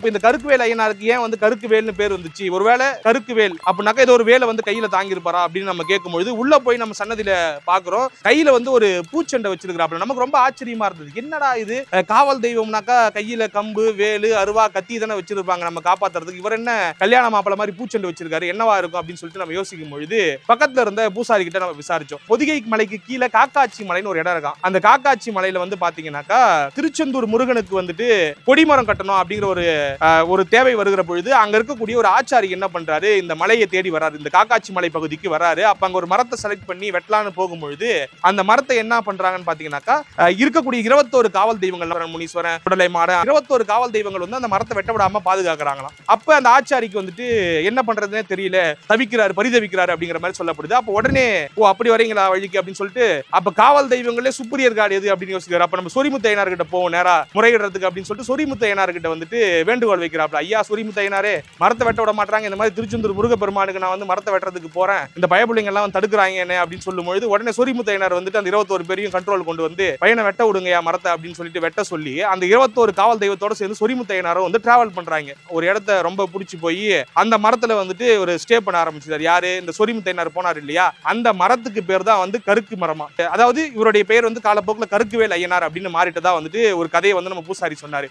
இப்போ இந்த கருக்குவேல் ஐயனாருக்கு ஏன் வந்து கருக்குவேல்னு பேர் வந்துச்சு? ஒருவேளை கருக்குவேல் அப்படின்னாக்கா ஏதோ ஒரு வேலை வந்து கையில தாங்கியிருப்பாரா அப்படின்னு நம்ம கேட்கும்பொழுது உள்ள போய் நம்ம சன்னதியில பாக்குறோம் கையில வந்து ஒரு பூச்செண்டை வச்சிருக்கிறாப்ல நமக்கு ரொம்ப ஆச்சரியமா இருந்தது. என்னடா இது? காவல் தெய்வம்னாக்கா கையில கம்பு வேலு அருவா கத்தி தானே வச்சிருப்பாங்க நம்ம காப்பாத்துறதுக்கு. இவர் என்ன கல்யாண மாப்பிள மாதிரி பூச்செண்டு வச்சிருக்காரு. என்னவா இருக்கும் அப்படின்னு சொல்லிட்டு நம்ம யோசிக்கும் பொழுது பக்கத்துல இருந்த பூசாரி கிட்ட நம்ம விசாரிச்சோம். பொதிகை மலைக்கு கீழே காக்காச்சி மலைன்னு ஒரு இடம் இருக்கான் அந்த காக்காச்சி மலையில வந்து பாத்தீங்கன்னாக்கா திருச்செந்தூர் முருகனுக்கு வந்துட்டு கொடிமரம் கட்டணும் அப்படிங்கிற ஒரு ஒரு தேவை வருகிற பொழுது அங்க இருக்கக்கூடிய ஒரு ஆச்சாரி என்ன பண்றாரு? இந்த மலையை தேடி வராரு. இந்த காக்காச்சி மலை பகுதிக்கு வராரு. அப்ப அங்க ஒரு மரத்தை செலக்ட் பண்ணி வெட்டலான்னு போகும்பொழுது அந்த மரத்தை என்ன பண்றாங்கன்னு பாத்தீங்கன்னாக்கா இருக்கக்கூடிய இருபத்தோரு காவல் தெய்வங்கள் முனீஸ்வரன் உடலை மாட இருபத்தோரு காவல் தெய்வங்கள் வந்து அந்த மரத்தை வெட்ட விடாம பாதுகாக்கிறாங்களாம். அப்ப அந்த ஆச்சாரிக்கு வந்துட்டு என்ன பண்றதுனே தெரியல. தவிக்கிறாரு பரிதவிக்கிறாரு அப்படிங்கிற மாதிரி சொல்லப்படுது. அப்ப உடனே ஓ அப்படி வரீங்களா வழிக்கு? அப்படின்னு சொல்லிட்டு அப்ப காவல் தெய்வங்களே சுப்பீரியர் கார்டு எது? அப்படின்னு யோசிக்கிறார். அப்ப நம்ம சொரிமுத்து கிட்ட போவோம் நேரா முறையிடுறதுக்கு அப்படின்னு சொல்லிட்டு சொரிமுத்து ஐயனார் கிட்ட வந்துட்டு வேண்டுகோள் வைக்கிறாப்ல. ஐயா சொரிமுத்து மரத்தை வெட்ட விட மாட்டாங்க இந்த மாதிரி திருச்செந்தூர் முருகப்பெருமானுக்கு நான் வந்து மரத்தை வெட்டுறதுக்கு போறேன். இந்த பயபுள்ளைங்க எல்லாம் வந்து தடுக்கிறாங்க என்ன அப்படின்னு சொல்லும்பொழுது உடனே சொரிமுத்து வந்துட்டு அந்த இருபத்தோரு பேரையும் கண்ட்ரோல் கொண்டு வந்து பையனை வெட்ட விடுங்கயா மரத்தை அப்படின்னு சொல்லிட்டு வெட்ட சொல்லி அந்த இருபத்தோரு காவல் தெய்வத்தோட சேர்ந்து சொரிமுத்து வந்து டிராவல் பண்றாங்க. ஒரு இடத்த ரொம்ப பிடிச்சி போய் அந்த மரத்துல வந்துட்டு ஒரு ஸ்டே பண்ண ஆரம்பிச்சார் யாரு? இந்த சொரிமுத்து போனார் இல்லையா? அந்த மரத்துக்கு பேர் தான் வந்து கருக்கு மரமா. அதாவது இவருடைய பெயர் வந்து காலப்போக்கில் கருக்குவேல் ஐயனார் அப்படின்னு மாறிட்டதா வந்துட்டு ஒரு கதையை வந்து நம்ம பூசாரி சொன்னாரு.